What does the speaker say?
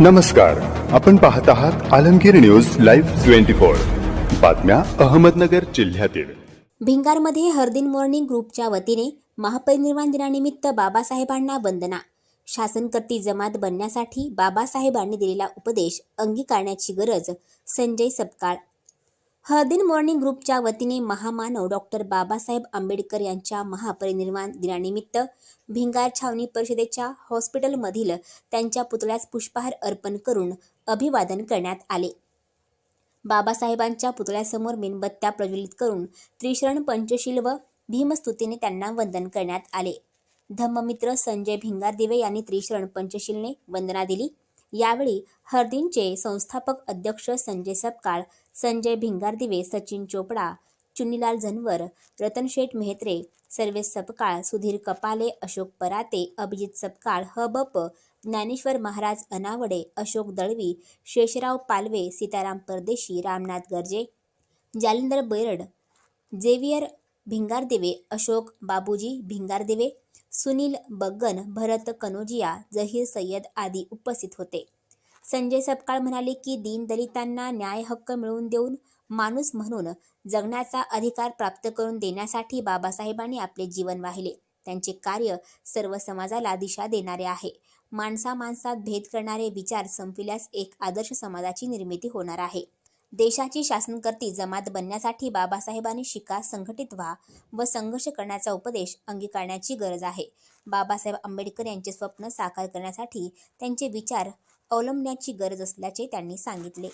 नमस्कार. आपण पाहत आहात Alamgir news live twenty four. बातम्या अहमदनगर जिल्ह्यातील. भिंगारमध्ये हरदिन मॉर्निंग ग्रुपच्या वतीने महापरिनिर्वाण दिनानिमित्त बाबासाहेबांना वंदना. शासनकर्ती जमात बनण्यासाठी बाबासाहेबांनी दिलेला उपदेश अंगीकारण्याची गरज संजय सपकाळ हळदीन मॉर्निंग ग्रुपच्या वतीने महामानव डॉक्टर बाबासाहेब आंबेडकर यांच्या महापरिनिर्वाण दिनानिमित्त भिंगार छावणी परिषदेच्या हॉस्पिटलमधील त्यांच्या पुतळ्यास पुष्पहार अर्पण करून अभिवादन करण्यात आले. बाबासाहेबांच्या पुतळ्यासमोर मेणबत्त्या प्रज्वलित करून त्रिशरण पंचशील व भीमस्तुतीने त्यांना वंदन करण्यात आले. धम्ममित्र संजय भिंगारदिवे यांनी त्रिशरण पंचशीलने वंदना दिली. यावेळी हरदिनचे संस्थापक अध्यक्ष संजय सपकाळ संजय भिंगारदिवे सचिन चोपडा चुन्नीलाल झनवर रतनशेठ मेहत्रे सर्वेश सपकाळ सुधीर कपाले अशोक पराते अभिजित सपकाळ हबप ज्ञानेश्वर महाराज अनावडे अशोक दळवी शेषराव पालवे सीताराम परदेशी रामनाथ गर्जे जालिंदर बैरड झेवियर भिंगारदेवे अशोक बाबूजी भिंगारदेवे सुनील बग्गन भरत कनोजिया जहीर सय्यद आदी उपस्थित होते. संजय सपकाळ म्हणाले की दीनदलितांना न्याय हक्क मिळवून देऊन माणूस म्हणून जगण्याचा अधिकार प्राप्त करून देण्यासाठी बाबासाहेबांनी आपले जीवन वाहिले. त्यांचे कार्य सर्व समाजाला दिशा देणारे आहे. माणसा माणसात भेद करणारे विचार संपविल्यास एक आदर्श समाजाची निर्मिती होणार आहे. देशाची शासनकर्ती जमात बनण्यासाठी बाबासाहेबांनी शिका संघटित व्हा व संघर्ष करण्याचा उपदेश अंगीकारण्याची गरज आहे. बाबासाहेब आंबेडकर यांचे स्वप्न साकार करण्यासाठी त्यांचे विचार अवलंबण्याची गरज असल्याचे त्यांनी सांगितले.